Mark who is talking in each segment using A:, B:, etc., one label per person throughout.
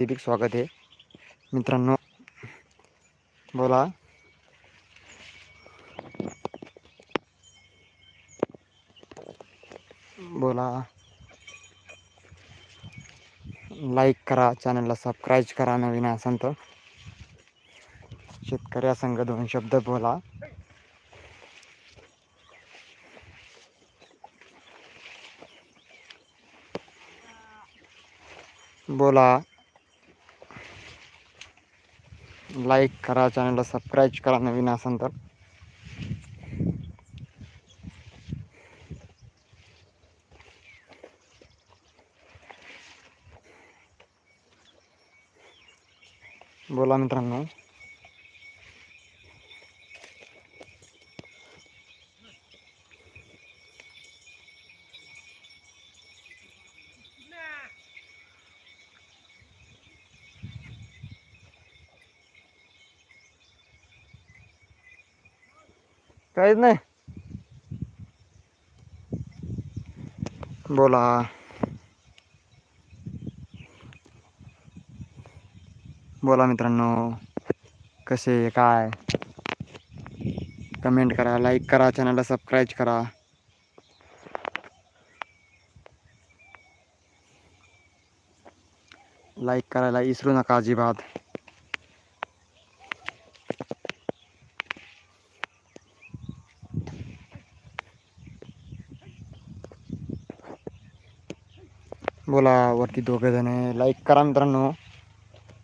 A: हार्दिक स्वागत आहे. मित्रांनो बोला. बोला. लाईक करा चॅनलला सबस्क्राईब करा नवीन असाल तर. शेतकऱ्या संघ दोन शब्द बोला. बोला. लाईक करा चॅनलला सबस्क्राईब करा नवीन असाल तर. बोला मित्रांनो. काहीच बोला। बोला मित्रांनो, कसे काय? कमेंट करा लाईक करा चॅनलला सबस्क्राईब करा. लाईक करायला विसरू नका अजिबात. वरती दोघेजण आहे लाईक करा मित्रांनो.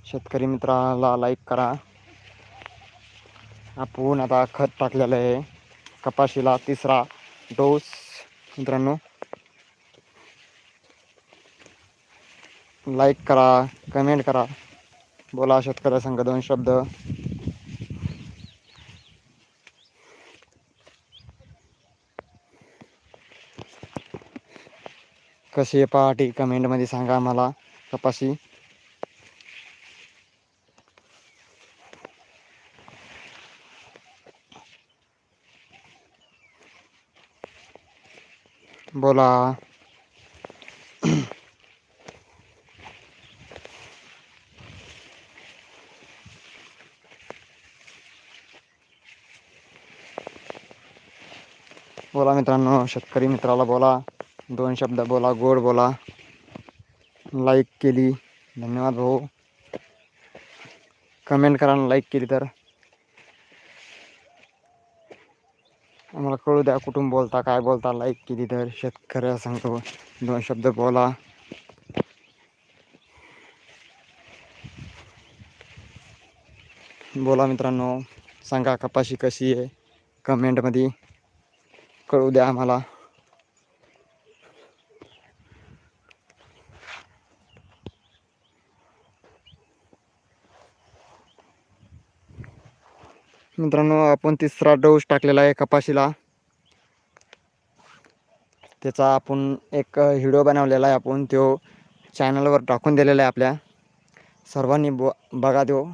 A: शेतकरी मित्राला लाईक करा. आपण आता खत टाकलेलं आहे. कपाशीला तिसरा डोस मित्रांनो. लाईक करा कमेंट करा. बोला शेतकऱ्या संघ दोन शब्द. कशी आहे पहाटी कमेंटमध्ये सांगा मला कपाशी. बोला. बोला मित्रांनो शेतकरी मित्राला बोला. दोन शब्द बोला गोड बोला. लाईक केली. धन्यवाद भाऊ. कमेंट करा लाईक केली तर. आम्हाला कळू द्या कुठून बोलता काय बोलता. लाईक केली तर शेतकऱ्या सांगतो. दोन शब्द बोला. बोला मित्रांनो सांगा कपाशी कशी आहे. कमेंटमध्ये कळू द्या आम्हाला. मित्रांनो आपण तिसरा डोस टाकलेला आहे कपाशीला. त्याचा आपण एक व्हिडिओ बनवलेला आहे आपण तो चॅनलवर टाकून दिलेला आहे आपल्या सर्वांनी ब बघा देऊ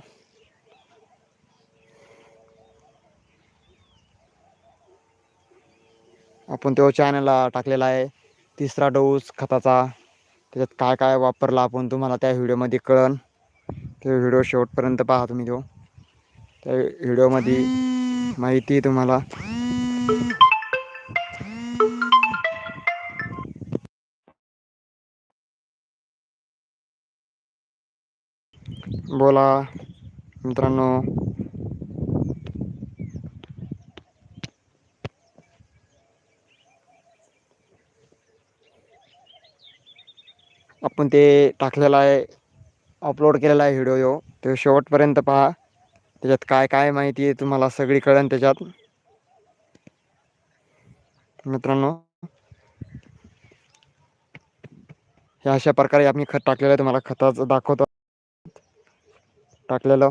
A: आपण तो चॅनलला टाकलेला आहे तिसरा डोस खताचा. त्याच्यात काय काय वापरला आपण तुम्हाला त्या व्हिडिओमध्ये कळन. ते व्हिडिओ शेवटपर्यंत पाहा तुम्ही तो त्या व्हिडिओमध्ये माहिती तुम्हाला. बोला मित्रांनो. आपण ते टाकलेलं आहे अपलोड केलेला आहे व्हिडिओ तो शेवटपर्यंत पहा. त्याच्यात काय काय माहिती आहे तुम्हाला सगळी कळेल त्याच्यात? मित्रांनो हे अशा प्रकारे आम्ही खत टाकलेलं आहे. तुम्हाला खताचं दाखवतो. टाकलेलं.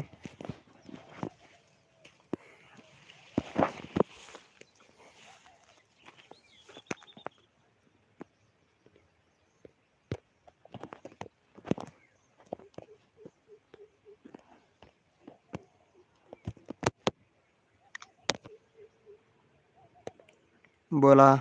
A: बोला.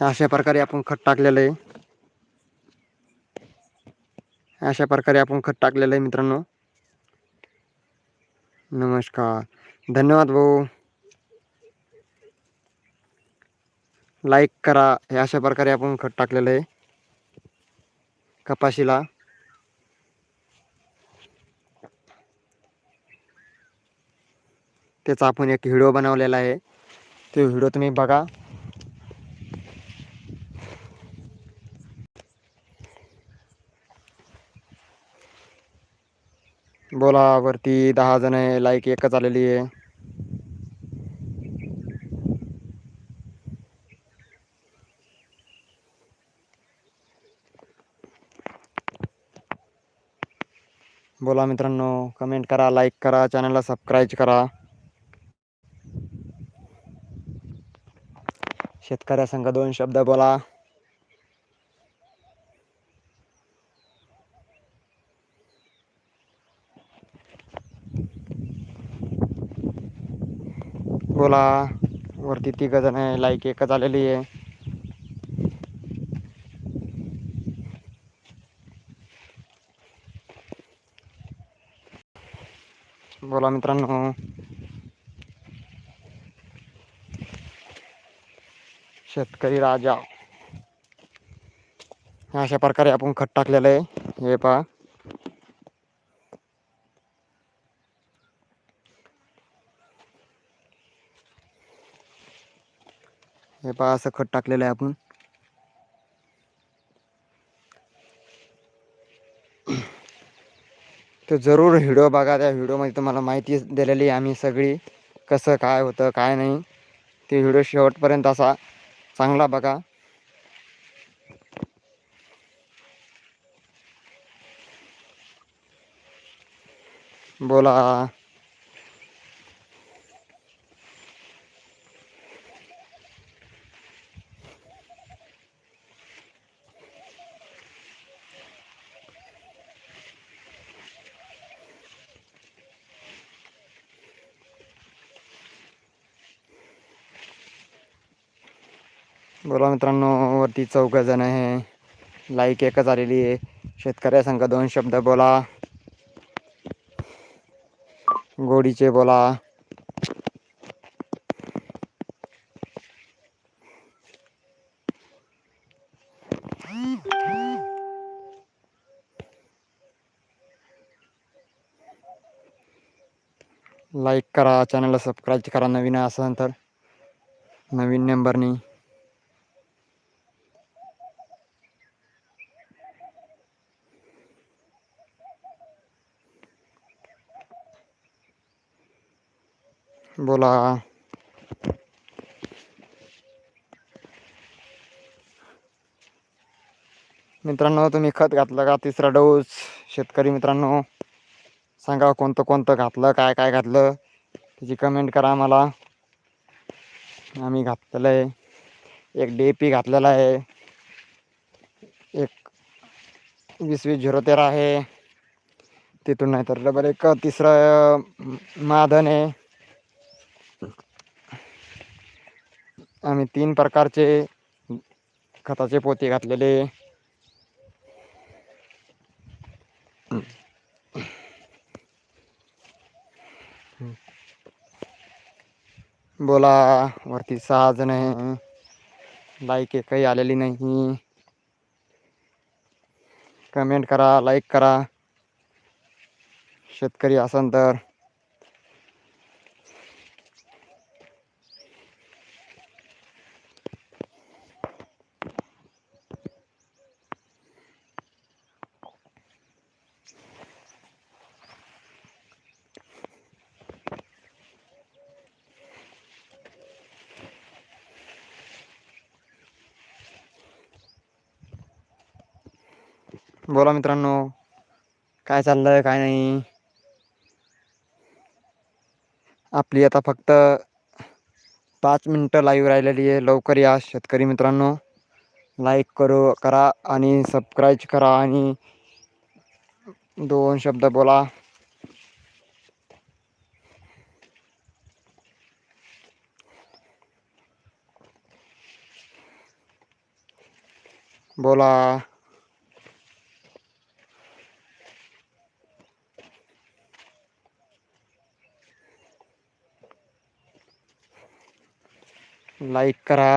A: अशा प्रकारे आपण खत टाकलेलं आहे. अशा प्रकारे आपण खत टाकलेलं आहे मित्रांनो. नमस्कार. धन्यवाद भाऊ. लाईक करा. हे अशा प्रकारे आपण खत टाकलेलं आहे. कपाशीला. त्याचा आपण एक व्हिडिओ बनवलेला आहे. तो व्हिडिओ तुम्ही बघा. बोला वरती दहा जण आहे. लाईक एकच आलेली आहे. बोला मित्रांनो कमेंट करा लाईक करा चॅनलला सबस्क्राईब करा. शेतकऱ्यासंघ दोन शब्द बोला. बोला. वरती तिघ जण आहे लाईक एकच आलेली आहे. बोला मित्रांनो शेतकरी राजा अशा प्रकारे आपण खत आहे हे पहा हे पहा असं खत टाकलेलं आहे आपण तर जरूर व्हिडिओ बघा त्या व्हिडिओमध्ये तुम्हाला माहिती दिलेली आम्ही सगळी कसं काय होतं काय नाही. ते व्हिडिओ शेवटपर्यंत असा चांगला बघा. बोला. बोला मित्रांनो वरती चौघ जण आहे. लाईक एकच आलेली आहे. शेतकऱ्या संघ दोन शब्द बोला. गोडीचे बोला. लाईक करा चॅनलला सबस्क्राईब करा नवीन असेल तर. नवीन नंबरनी. बोला. मित्रांनो तुम्ही खत घातलं का? तिसरा डोस. शेतकरी मित्रांनो सांगा कोणतं कोणतं घातलं काय काय घातलं? त्याची कमेंट करा आम्हाला. आम्ही घातलेलं आहे एक डी पी घातलेला आहे. एक वीस वीस झिरो तेरा आहे. तिथून नाही तर डबल एक तिसरं माधन आहे. आम्ही तीन प्रकारचे खताचे पोते घातलेले. बोला, वरती सहा जण आहे. लाईक एकही आलेली नाही. कमेंट करा, लाईक करा. शेतकरी असन तर. बोला मित्रांनो काय चाललंय काय नाही? आपली आता फक्त पाच मिनटं लाईव्ह राहिलेली आहे. लवकर या शेतकरी मित्रांनो. लाईक करू करा आणि सबस्क्राईब करा आणि दोन शब्द बोला. बोला. लाईक करा.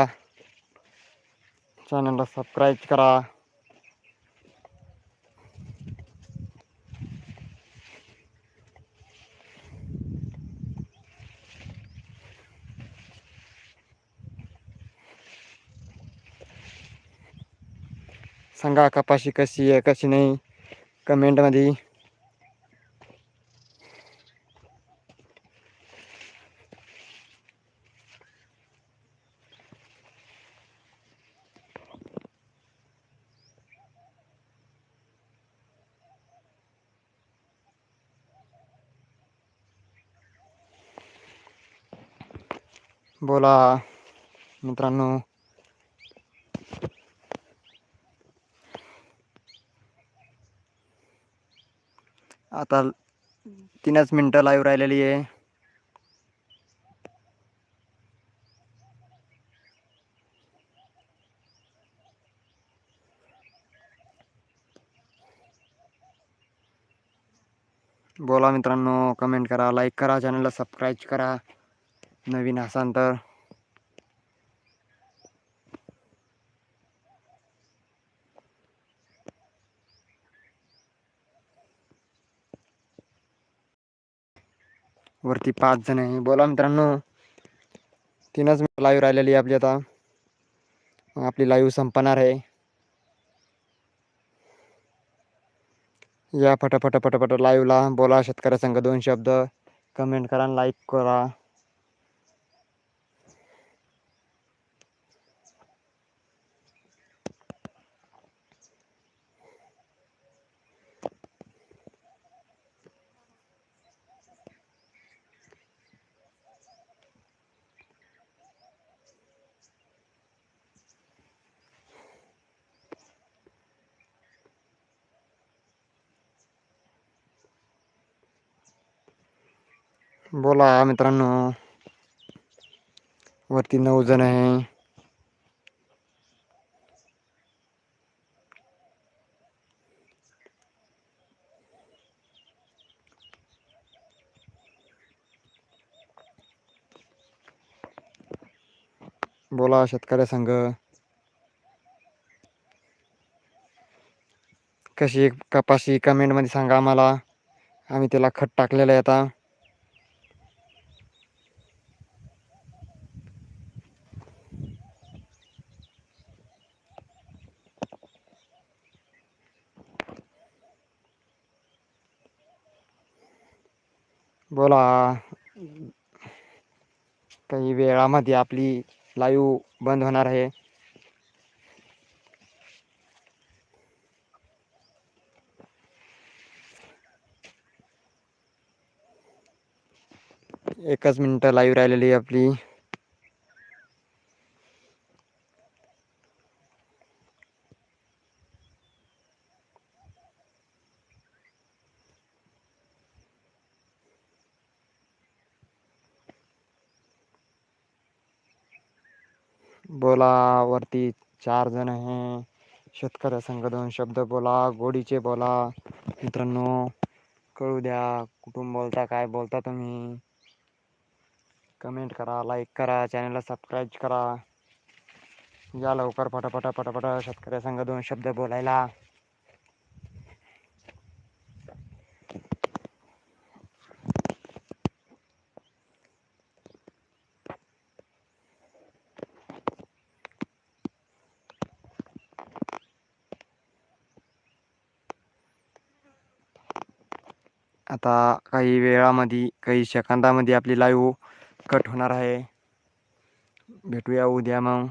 A: चॅनलला सबस्क्राईब करा. सांगा कपाशी कशी आहे कशी नाही. कमेंटमध्ये बोला मित्रांनो आता तीनच मिनटं लाईव्ह राहिलेली आहे. बोला मित्रांनो कमेंट करा लाईक करा चॅनलला सबस्क्राईब करा. नवीन असाल तर. वरती पाच जण आहे. बोला मित्रांनो. तीनच लाईव्ह राहिलेली आपली आता. आपली लाईव्ह संपणार आहे. या फटाफट फटाफट लाईव्हला बोला शेतकऱ्या संघ दोन शब्द. कमेंट करा लाईक करा. बोला मित्रांनो. वरती नऊ जण आहे. बोला शेतकऱ्या संघ. कशी कपाशी कमेंटमध्ये सांगा आम्हाला. आम्ही त्याला खत टाकलेलं आहे आता. बोला. काही वेळामध्ये आपली लाईव्ह बंद होणार आहे. एकच मिनटं लाईव्ह राहिलेली आहे आपली. बोला वरती चार जण आहे शेतकऱ्या संघ दोन शब्द बोला गोडीचे बोला. मित्रांनो कळू द्या कुठून बोलता काय बोलता तुम्ही? कमेंट करा लाईक करा चॅनलला सबस्क्राईब करा. या लवकर पटापटा पटापटा शेतकऱ्या संघ दोन शब्द बोलायला. आता काही वेळामध्ये काही सेकंदामध्ये आपली लाईव्ह कट होणार आहे. भेटूया उद्या मग.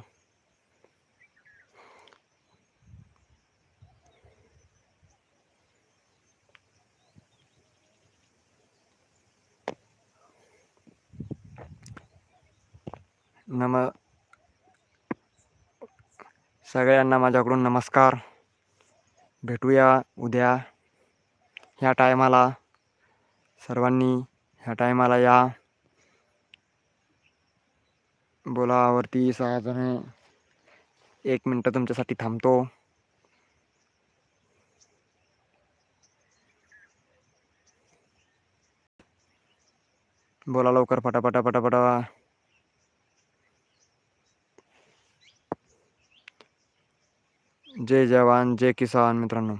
A: नम सगळ्यांना माझ्याकडून नमस्कार. भेटूया उद्या. ह्या टायमाला सर्वांनी ह्या टायमाला या. बोलावरती सहाजण एक मिनटं तुमच्यासाठी थांबतो. बोला लवकर फटाफटा फटाफटा जय जवान जय किसान मित्रांनो.